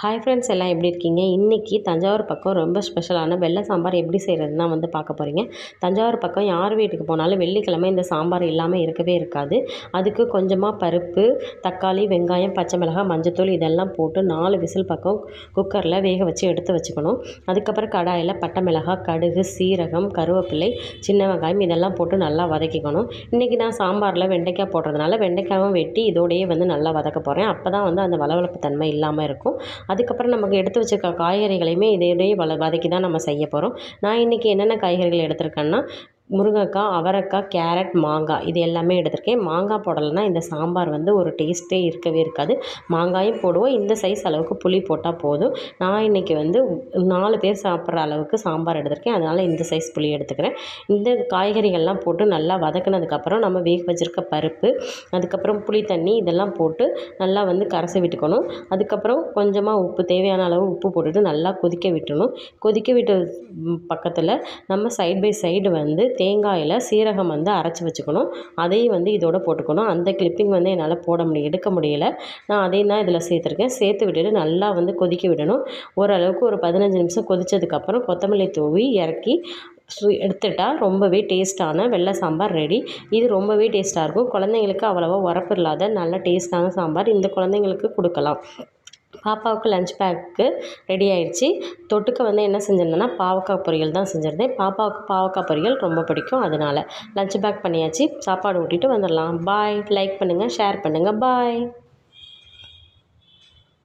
Hi friends எல்லாம் எப்படி இருக்கீங்க? இன்றைக்கி தஞ்சாவூர் பக்கம் ரொம்ப ஸ்பெஷலான வெள்ளை சாம்பார் எப்படி செய்கிறதுனா வந்து பார்க்க போகிறீங்க தஞ்சாவூர் பக்கம் யார் வீட்டுக்கு போனாலும் வெள்ளிக்கிழமை இந்த சாம்பார் இல்லாமல் இருக்கவே இருக்காது. அதுக்கு கொஞ்சமாக பருப்பு தக்காளி வெங்காயம் பச்சை மிளகாய் மஞ்சத்தூள் இதெல்லாம் போட்டு நாலு விசில் பக்கம் குக்கரில் வேக வச்சு எடுத்து வச்சுக்கணும். அதுக்கப்புறம் கடாயில் பட்டை மிளகாய் கடுகு சீரகம் கருவேப்பிலை சின்ன வெங்காயம் இதெல்லாம் போட்டு நல்லா வதக்கிக்கணும். இன்றைக்கி நான் சாம்பாரில் வெண்டைக்காய் போடுறதுனால வெண்டைக்காயும் வெட்டி இதோடையே வந்து நல்லா வதக்க போகிறேன் அப்போ தான் வந்து அந்த வளவளப்பு தன்மை இல்லாமல் இருக்கும். அதுக்கப்புறம் நமக்கு எடுத்து வச்சுருக்க காய்கறிகளையுமே இதையோடய வள வதக்கி தான் நம்ம செய்ய போகிறோம் நான் இன்றைக்கி என்னென்ன காய்கறிகள் எடுத்திருக்கேன்னா முருங்கைக்காய் அவரைக்காய் கேரட் மாங்காய் இது எல்லாமே எடுத்திருக்கேன். மாங்காய் போடலைன்னா இந்த சாம்பார் வந்து ஒரு டேஸ்ட்டே இருக்கவே இருக்காது. மாங்காயும் போடுவோம். இந்த சைஸ் அளவுக்கு புளி போட்டால் போதும். நான் இன்றைக்கி வந்து நாலு பேர் சாப்பிட்ற அளவுக்கு சாம்பார் எடுத்திருக்கேன். அதனால் இந்த சைஸ் புளி எடுத்துக்கிறேன். இந்த காய்கறிகள்லாம் போட்டு நல்லா வதக்கினதுக்கப்புறம் நம்ம வேக வச்சுருக்க பருப்பு அதுக்கப்புறம் புளி தண்ணி இதெல்லாம் போட்டு நல்லா வந்து கரைச விட்டுக்கணும். அதுக்கப்புறம் கொஞ்சமாக உப்பு தேவையான அளவு உப்பு போட்டுட்டு நல்லா கொதிக்க விட்டணும். கொதிக்க விட்ட பக்கத்தில் நம்ம சைட் பை சைடு வந்து தேங்காயில் சீரகம் வந்து அரைச்சி வச்சுக்கணும். அதையும் வந்து இதோட போட்டுக்கணும். அந்த கிளிப்பிங் வந்து என்னால் போட முடியும் எடுக்க முடியல. நான் அதையும் தான் இதில் சேர்த்துருக்கேன். சேர்த்து விட்டுட்டு நல்லா வந்து கொதிக்க விடணும். ஓரளவுக்கு ஒரு பதினஞ்சு நிமிஷம் கொதித்ததுக்கப்புறம் கொத்தமல்லி தூவி இறக்கி எடுத்துட்டால் ரொம்பவே டேஸ்ட்டான வெள்ளை சாம்பார் ரெடி இது ரொம்பவே டேஸ்ட்டாக இருக்கும். குழந்தைங்களுக்கு அவ்வளோவா உரப்பு இல்லாத நல்ல டேஸ்ட்டான சாம்பார் இந்த குழந்தைங்களுக்கு கொடுக்கலாம். பாப்பாவுக்கு லஞ்ச் பேக்கு ரெடி ஆயிடுச்சு. தொட்டுக்க வந்து என்ன செஞ்சுருந்தேன்னா பாவக்காய் பொரியல் தான் செஞ்சுருந்தேன். பாப்பாவுக்கு பாவக்காய் பொரியல் ரொம்ப பிடிக்கும். அதனால் லஞ்ச் பேக் பண்ணியாச்சு. சாப்பாடு ஊட்டிட்டு வந்துடலாம். பாய் லைக் பண்ணுங்கள் ஷேர் பண்ணுங்கள் பாய்